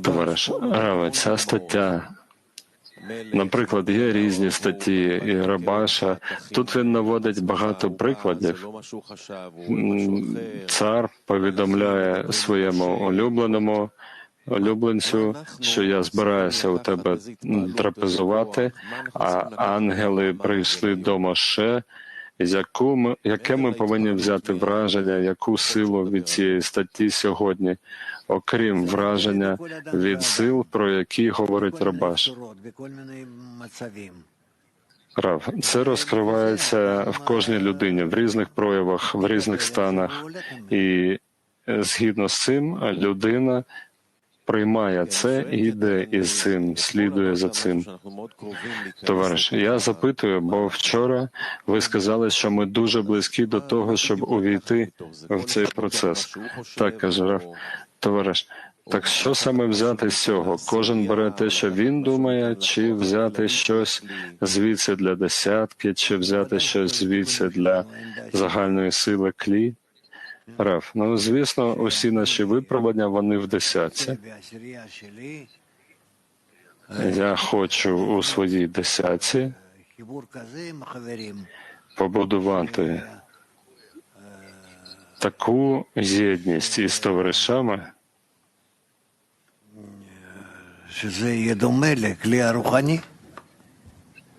Товариш ця стаття, наприклад, є різні статті і Рабаша. Тут він наводить багато прикладів. Цар повідомляє своєму улюбленому улюбленцю, що я збираюся у тебе трапезувати, а ангели прийшли до Моше. Яку ми, яке ми повинні взяти враження, яку силу від цієї статті сьогодні, окрім враження від сил, про які говорить Рабаш? Рав, це розкривається в кожній людині в різних проявах, в різних станах, і е, згідно з цим людина приймає це і йде із цим, слідує за цим. Товариш, я запитую, бо вчора ви сказали, що ми дуже близькі до того, щоб увійти в цей процес. Так каже Раф. Товариш, так що саме взяти з цього? Кожен бере те, що він думає, чи взяти щось звідси для десятки, чи взяти щось звідси для загальної сили клі? Раф. ну звісно, усі наші виправлення вони в десятці. Я хочу у своїй десятці побудувати таку єдність із товаришами,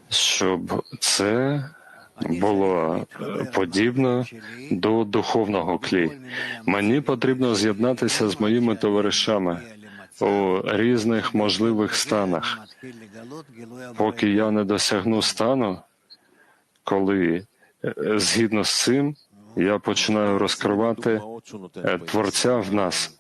щоб це було подібно до духовного клі. Мені потрібно з'єднатися з моїми товаришами у різних можливих станах. Поки я не досягну стану, коли е, згідно з цим я починаю розкривати е, творця в нас.